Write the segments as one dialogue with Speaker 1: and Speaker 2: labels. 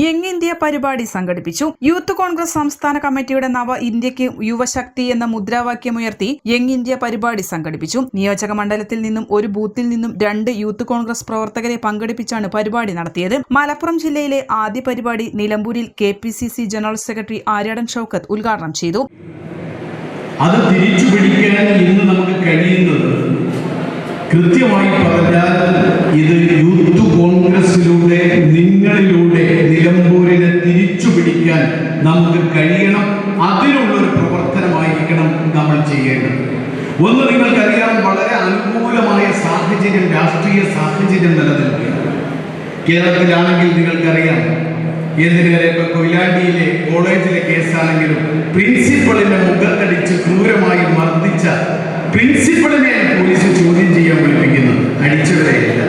Speaker 1: Young India പരിപാടി സംഘടിപ്പിച്ചു. Youth Congress സംസ്ഥാന കമ്മിറ്റിയുടെ നവ ഇന്ത്യയ്ക്ക് യുവശക്തി എന്ന മുദ്രാവാക്യമുയർത്തി യങ് ഇന്ത്യ പരിപാടി സംഘടിപ്പിച്ചു. നിയോജക മണ്ഡലത്തിൽ നിന്നും ഒരു ബൂത്തിൽ നിന്നും രണ്ട് യൂത്ത് കോൺഗ്രസ് പ്രവർത്തകരെ പങ്കെടുപ്പിച്ചാണ് പരിപാടി നടത്തിയത്. മലപ്പുറം ജില്ലയിലെ ആദ്യ പരിപാടി നിലമ്പൂരിൽ K general secretary Aryadan Shoukath ഉദ്ഘാടനം ചെയ്തു.
Speaker 2: അത് തിരിച്ചു പിടിക്കാൻ ഇന്ന് നമുക്ക് കഴിയുന്നത് കൃത്യമായി പറഞ്ഞാൽ ഇത് ഒന്ന് നിങ്ങൾക്കറിയാം വളരെ അനുകൂലമായ സാഹചര്യം രാഷ്ട്രീയ സാഹചര്യം നിലനിൽക്കുകയാണ്. കേരളത്തിലാണെങ്കിൽ നിങ്ങൾക്കറിയാം എന്തിനേറെ ഇപ്പൊ കൊയിലാണ്ടിയിലെ കോളേജിലെ കേസാണെങ്കിലും പ്രിൻസിപ്പളിനെ മുഖത്തടിച്ച് ക്രൂരമായി മർദ്ദിച്ച പ്രിൻസിപ്പളിനെ പോലീസ് ചോദ്യം ചെയ്യാൻ വിളിപ്പിക്കുന്നത് അടിച്ചവരെയല്ല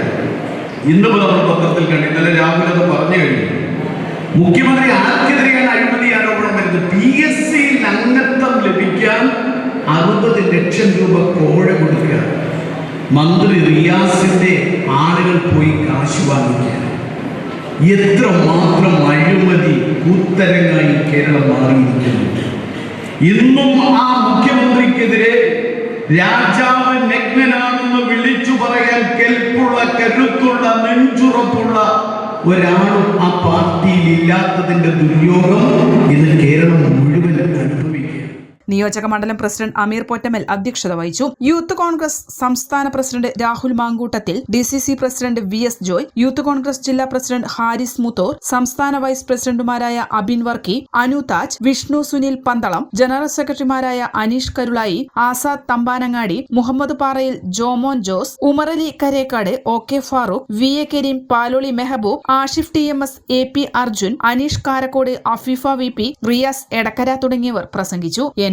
Speaker 2: ഇന്ന് നമ്മൾ പത്രത്തിൽ കണ്ടു ഇന്നലെ രാഹുൽ അത് പറഞ്ഞു കഴിഞ്ഞു. മുഖ്യമന്ത്രി ആർക്കെതിരെയാണ് അഴിമതി ആരോപണം വരുന്നത്? പി എസ് സിയിൽ അറുപത് ലക്ഷം രൂപ കോഴ കൊടുക്കുക മന്ത്രി റിയാസിന്റെ ആളുകൾ പോയി കാശ് വാങ്ങിക്കുക എത്ര മാത്രം അഴിമതി കൂത്തരങ്ങായി കേരളം മാറിയിരിക്കുന്നു. ഇന്നും ആ മുഖ്യമന്ത്രിക്കെതിരെ രാജാവ് നഗ്നനാണെന്ന് വിളിച്ചു പറയാൻ കെൽപ്പുള്ള കരുത്തുള്ള നെഞ്ചുറപ്പുള്ള ഒരാളും ആ പാർട്ടിയിൽ ഇല്ലാത്തതിന്റെ ദുര്യോഗം ഇന്ന് കേരളം മുഴുവൻ അനുഭവിക്കുക
Speaker 1: നിയോജക മണ്ഡലം പ്രസിഡന്റ് അമീർ പൊറ്റമൽ അധ്യക്ഷത വഹിച്ചു. യൂത്ത് കോൺഗ്രസ് സംസ്ഥാന president Rahul Mankoottathil D C C president V S Joy Youth Congress ജില്ലാ പ്രസിഡന്റ് ഹാരിസ് മുത്തോർ സംസ്ഥാന വൈസ് പ്രസിഡന്റുമാരായ അബിൻ വർക്കി അനു താജ് വിഷ്ണു സുനിൽ പന്തളം ജനറൽ സെക്രട്ടറിമാരായ Aneesh Karulai Azad Thampanangadi Muhammad Parayil Jomon Jose Umarali Karekkad O K Farooq V A Kareem Paloli Mehboob Ashif T M S A P Arjun Aneesh Karakkod Afeefa V P Riyas Edakkara തുടങ്ങിയവർ പ്രസംഗിച്ചു. N